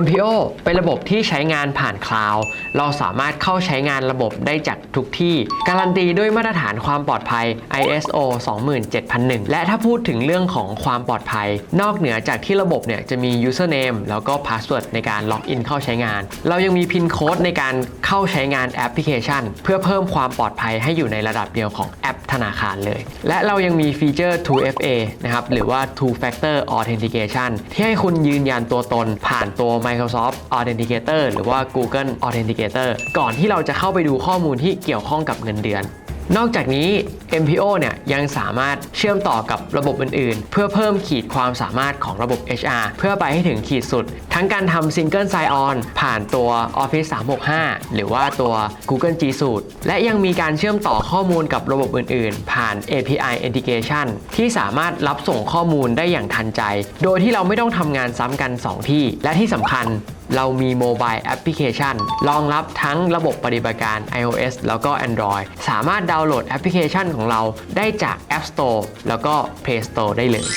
MPO เป็นระบบที่ใช้งานผ่านคลาวด์เราสามารถเข้าใช้งานระบบได้จากทุกที่ การันตีด้วยมาตรฐานความปลอดภัย ISO 27001 และถ้าพูดถึงเรื่องของความปลอดภัย นอกเหนือจากที่ระบบเนี่ยจะมี username แล้วก็ password ในการล็อกอินเข้าใช้งาน เรายังมีพินโค้ดในการเข้าใช้งานแอปพลิเคชัน เพื่อเพิ่มความปลอดภัยให้อยู่ในระดับเดียวของแอป ธนาคารเลย และเรายังมีฟีเจอร์ 2FA นะครับ หรือว่า Two Factor Authentication ที่ให้คุณยืนยันตัวตนผ่านตัว Microsoft Authenticator หรือว่า Google Authenticator ก่อนที่เราจะเข้าไปดูข้อมูลที่เกี่ยวข้องกับเงินเดือน นอกจากนี้ MPO เนี่ยยังสามารถเชื่อมต่อกับระบบอื่นๆ เพื่อเพิ่มขีดความสามารถของระบบ HR เพื่อไปให้ถึงขีดสุด ทั้งการทำ Single Sign On ผ่านตัว Office 365 หรือว่าตัว Google G Suite และยังมีการเชื่อมต่อข้อมูลกับระบบอื่นๆ ผ่าน API Integration ที่สามารถรับส่งข้อมูลได้อย่างทันใจ โดยที่เราไม่ต้องทำงานซ้ำกัน 2 ที่ และที่สำคัญ เรามีโมบายแอปพลิเคชันรองรับทั้งระบบปฏิบัติการ iOS แล้วก็ Android สามารถดาวน์โหลดแอปพลิเคชันของเราได้จาก App Store แล้วก็ Play Store ได้เลย